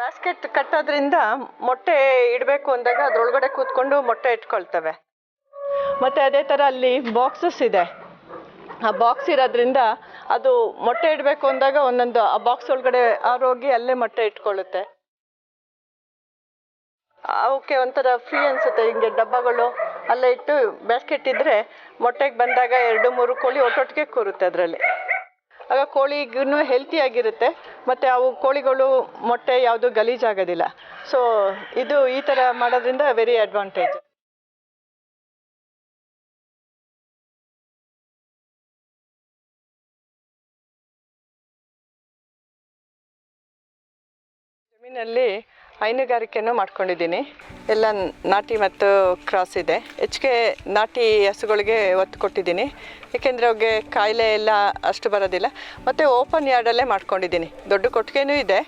Basket ಕಟ್ಟೋದ್ರಿಂದ ಮೊಟ್ಟೆ ಇಡಬೇಕು ಅಂದಾಗ ಅದರೊಳಗಡೆ ಕೂತ್ಕೊಂಡು ಮೊಟ್ಟೆ ಇಟ್ಕೊಳ್ತವೆ. ಮತ್ತು ಅದೇ ಥರ ಅಲ್ಲಿ ಬಾಕ್ಸಸ್ ಇದೆ. ಆ ಬಾಕ್ಸ್ ಇರೋದ್ರಿಂದ ಅದು ಮೊಟ್ಟೆ ಇಡಬೇಕು ಅಂದಾಗ ಒಂದೊಂದು, ಆ ಬಾಕ್ಸ್ ಒಳಗಡೆ ಆರೋಗಿ ಅಲ್ಲೇ ಮೊಟ್ಟೆ ಇಟ್ಕೊಳ್ಳುತ್ತೆ. ಅವಕ್ಕೆ ಒಂಥರ ಫ್ರೀ ಅನ್ಸುತ್ತೆ, ಹಿಂಗೆ ಡಬ್ಬಗಳು ಅಲ್ಲೇ ಇಟ್ಟು ಬ್ಯಾಸ್ಕೆಟ್ ಇದ್ದರೆ ಮೊಟ್ಟೆಗೆ ಬಂದಾಗ ಎರಡು ಮೂರು ಕೋಳಿ ಒಟ್ಟೊಟ್ಟಿಗೆ ಕೂರುತ್ತೆ ಅದರಲ್ಲಿ. ಆಗ ಕೋಳಿಗೂ ಹೆಲ್ತಿ ಆಗಿರುತ್ತೆ. ಮತ್ತು ಅವು ಕೋಳಿಗಳು ಮೊಟ್ಟೆ ಯಾವುದು ಗಲೀಜಾಗೋದಿಲ್ಲ. ಸೊ ಇದು ಈ ಥರ ಮಾಡೋದ್ರಿಂದ ವೆರಿ ಅಡ್ವಾಂಟೇಜ್ ಜಮೀನಲ್ಲಿ ಹೈನುಗಾರಿಕೆನೂ ಮಾಡ್ಕೊಂಡಿದ್ದೀನಿ. ಎಲ್ಲ ನಾಟಿ ಮತ್ತು ಕ್ರಾಸ್ ಇದೆ. ಹೆಚ್ಚಿಗೆ ನಾಟಿ ಹಸುಗಳಿಗೆ ಒತ್ತು ಕೊಟ್ಟಿದ್ದೀನಿ. ಏಕೆಂದರೆ ಅವ್ರಿಗೆ ಕಾಯಿಲೆ ಎಲ್ಲ ಅಷ್ಟು ಬರೋದಿಲ್ಲ. ಮತ್ತು ಓಪನ್ ಯಾರ್ಡಲ್ಲೇ ಮಾಡ್ಕೊಂಡಿದ್ದೀನಿ. ದೊಡ್ಡ ಕೊಟ್ಟಿಗೆನೂ ಇದೆ.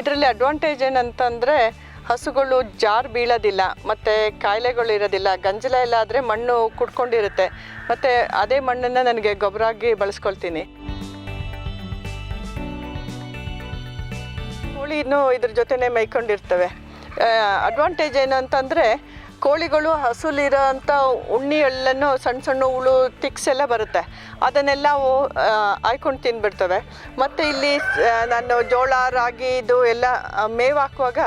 ಇದರಲ್ಲಿ ಅಡ್ವಾಂಟೇಜ್ ಏನಂತಂದರೆ ಹಸುಗಳು ಜಾರ್ ಬೀಳೋದಿಲ್ಲ. ಮತ್ತು ಕಾಯಿಲೆಗಳು ಇರೋದಿಲ್ಲ. ಗಂಜಲ ಎಲ್ಲ ಆದರೆ ಮಣ್ಣು ಕುಡ್ಕೊಂಡಿರುತ್ತೆ. ಮತ್ತು ಅದೇ ಮಣ್ಣನ್ನು ನನಗೆ ಗೊಬ್ಬರ ಆಗಿ ಬಳಸ್ಕೊಳ್ತೀನಿ. ಕೋಳಿನೂ ಇದ್ರ ಜೊತೆನೇ ಮೈಕೊಂಡಿರ್ತವೆ ಅಡ್ವಾಂಟೇಜ್ ಏನು ಕೋಳಿಗಳು ಹಸುಲಿರೋ ಅಂಥ ಉಣ್ಣಿ ಸಣ್ಣ ಸಣ್ಣ ಹುಳು ತಿಕ್ಸ್ ಎಲ್ಲ ಬರುತ್ತೆ. ಅದನ್ನೆಲ್ಲ ಆಯ್ಕೊಂಡು ತಿಂದ್ಬಿಡ್ತವೆ ಮತ್ತು ಇಲ್ಲಿ ನಾನು ಜೋಳ, ರಾಗಿ ಇದು ಎಲ್ಲ ಮೇವು ಹಾಕುವಾಗ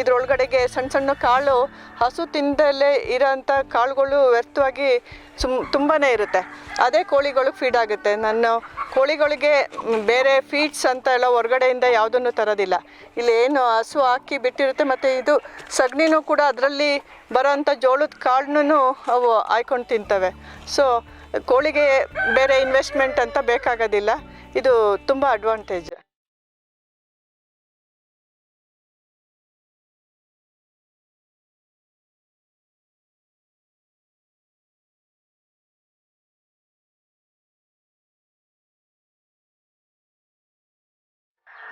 ಇದ್ರೊಳಗಡೆಗೆ ಸಣ್ಣ ಸಣ್ಣ ಕಾಳು ಹಸು ತಿಂದಲೇ ಇರೋಂಥ ಕಾಳುಗಳು ವ್ಯರ್ಥವಾಗಿ ಸುಮ್ ತುಂಬಾ ಇರುತ್ತೆ. ಅದೇ ಕೋಳಿಗಳು ಫೀಡ್ ಆಗುತ್ತೆ. ನಾನು ಕೋಳಿಗಳಿಗೆ ಬೇರೆ ಫೀಡ್ಸ್ ಅಂತ ಎಲ್ಲ ಹೊರಗಡೆಯಿಂದ ಯಾವುದನ್ನು ತರೋದಿಲ್ಲ. ಇಲ್ಲಿ ಏನು ಹಸು ಹಾಕಿ ಬಿಟ್ಟಿರುತ್ತೆ ಮತ್ತು ಇದು ಸಗಣಿನೂ ಕೂಡ ಅದರಲ್ಲಿ ಬರೋಂಥ ಜೋಳದ ಕಾಳನ್ನೂ ಅವು ಆಯ್ಕೊಂಡು ತಿಂತವೆ. ಸೊ ಕೋಳಿಗೆ ಬೇರೆ ಇನ್ವೆಸ್ಟ್ಮೆಂಟ್ ಅಂತ ಬೇಕಾಗೋದಿಲ್ಲ. ಇದು ತುಂಬ ಅಡ್ವಾಂಟೇಜ್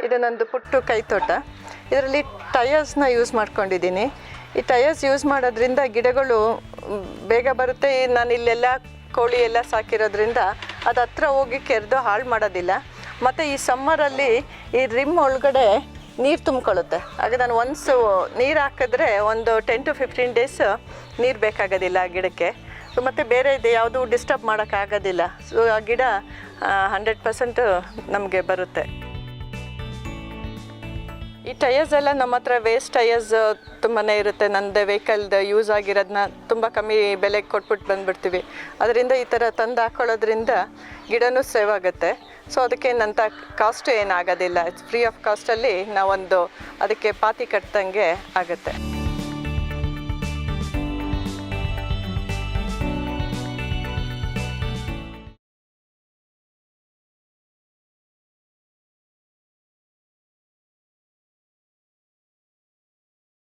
ಇದು ನಂದು ಪುಟ್ಟು ಕೈತೋಟ ಇದರಲ್ಲಿ ಟಯರ್ಸ್ನ ಯೂಸ್ ಮಾಡ್ಕೊಂಡಿದ್ದೀನಿ. ಈ ಟಯರ್ಸ್ ಯೂಸ್ ಮಾಡೋದ್ರಿಂದ ಗಿಡಗಳು ಬೇಗ ಬರುತ್ತೆ. ನಾನು ಇಲ್ಲೆಲ್ಲ ಕೋಳಿ ಎಲ್ಲ ಸಾಕಿರೋದ್ರಿಂದ ಅದು ಹತ್ರ ಹೋಗಿ ಕೆರೆದು ಹಾಳು ಮಾಡೋದಿಲ್ಲ. ಮತ್ತು ಈ ಸಮ್ಮರಲ್ಲಿ ಈ ರಿಮ್ ಒಳಗಡೆ ನೀರು ತುಂಬಿಕೊಳ್ಳುತ್ತೆ. ಆಗ ನಾನು ಒನ್ಸು ನೀರು ಹಾಕಿದ್ರೆ ಒಂದು ಟೆನ್ ಟು ಫಿಫ್ಟೀನ್ ಡೇಸ್ ನೀರು ಬೇಕಾಗೋದಿಲ್ಲ ಆ ಗಿಡಕ್ಕೆ. ಮತ್ತು ಬೇರೆ ಇದೆ ಯಾವುದು ಡಿಸ್ಟರ್ಬ್ ಮಾಡೋಕ್ಕಾಗೋದಿಲ್ಲ ಸೊ ಆ ಗಿಡ ಹಂಡ್ರೆಡ್ ಪರ್ಸೆಂಟ್ ನಮಗೆ ಬರುತ್ತೆ. ಈ ಟಯರ್ಸ್ ಎಲ್ಲ ನಮ್ಮ ಹತ್ರ ವೇಸ್ಟ್ ಟಯರ್ಸ್ ತುಂಬಾ ಇರುತ್ತೆ. ನಂದು ವೆಹಿಕಲ್ದು ಯೂಸ್ ಆಗಿರೋದನ್ನ ತುಂಬ ಕಮ್ಮಿ ಬೆಲೆಗೆ ಕೊಟ್ಬಿಟ್ಟು ಬಂದ್ಬಿಡ್ತೀವಿ. ಅದರಿಂದ ಈ ಥರ ತಂದು ಹಾಕೊಳ್ಳೋದ್ರಿಂದ ಗಿಡನೂ ಸೇವ್ ಆಗುತ್ತೆ. ಸೊ ಅದಕ್ಕೆ ನಂತ ಕಾಸ್ಟು ಏನಾಗೋದಿಲ್ಲ ಫ್ರೀ ಆಫ್ ಕಾಸ್ಟಲ್ಲಿ ನಾವೊಂದು ಅದಕ್ಕೆ ಪಾತಿ ಕಟ್ಟಂಗೆ ಆಗುತ್ತೆ.